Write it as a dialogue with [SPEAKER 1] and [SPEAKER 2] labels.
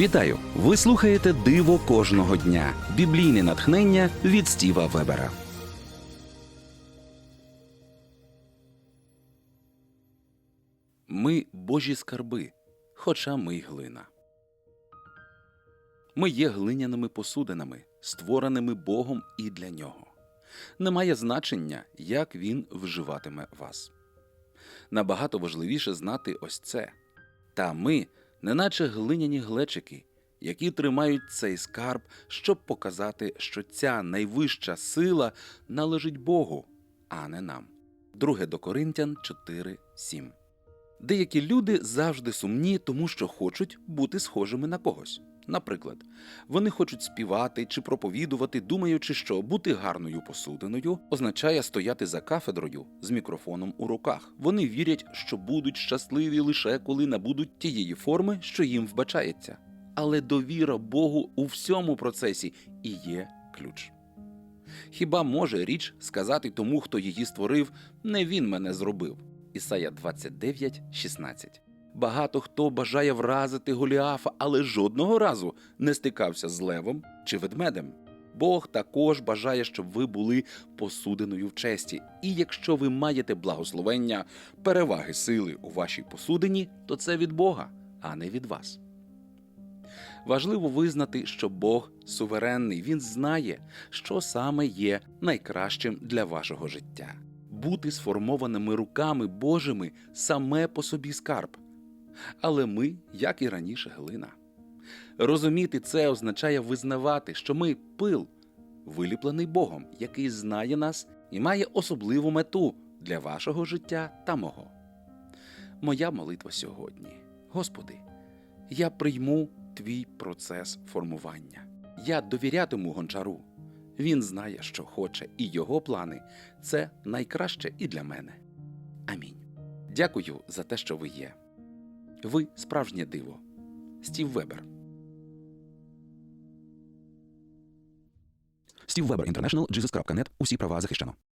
[SPEAKER 1] Вітаю! Ви слухаєте Диво кожного дня. Біблійне натхнення від Стіва Вебера. Ми Божі скарби, хоча ми й глина. Ми є глиняними посудинами, створеними Богом і для нього. Немає значення, як він вживатиме вас. Набагато важливіше знати ось це. Та ми, неначе глиняні глечики, які тримають цей скарб, щоб показати, що ця найвища сила належить Богу, а не нам. 2 до Коринтян 4.7 Деякі люди завжди сумні, тому що хочуть бути схожими на когось. Наприклад, вони хочуть співати чи проповідувати, думаючи, що бути гарною посудиною означає стояти за кафедрою з мікрофоном у руках. Вони вірять, що будуть щасливі лише коли набудуть тієї форми, що їм вбачається. Але довіра Богу у всьому процесі і є ключ. Хіба може річ сказати тому, хто її створив, не він мене зробив? Ісая 29, 16. Багато хто бажає вразити Голіафа, але жодного разу не стикався з левом чи ведмедем. Бог також бажає, щоб ви були посудиною в честі. І якщо ви маєте благословення переваги сили у вашій посудині, то це від Бога, а не від вас. Важливо визнати, що Бог суверенний, Він знає, що саме є найкращим для вашого життя. Бути сформованими руками Божими саме по собі скарб. Але ми, як і раніше, глина. Розуміти це означає визнавати, що ми пил, виліплений Богом, який знає нас і має особливу мету для вашого життя та мого. Моя молитва сьогодні. Господи, я прийму твій процес формування. Я довірятиму гончару. Він знає, що хоче, і його плани це найкраще і для мене. Амінь. Дякую за те, що ви є. Ви справжнє диво. Стів Вебер.
[SPEAKER 2] Стів Вебер Інтернешнл, Jesus.net. Усі права захищено.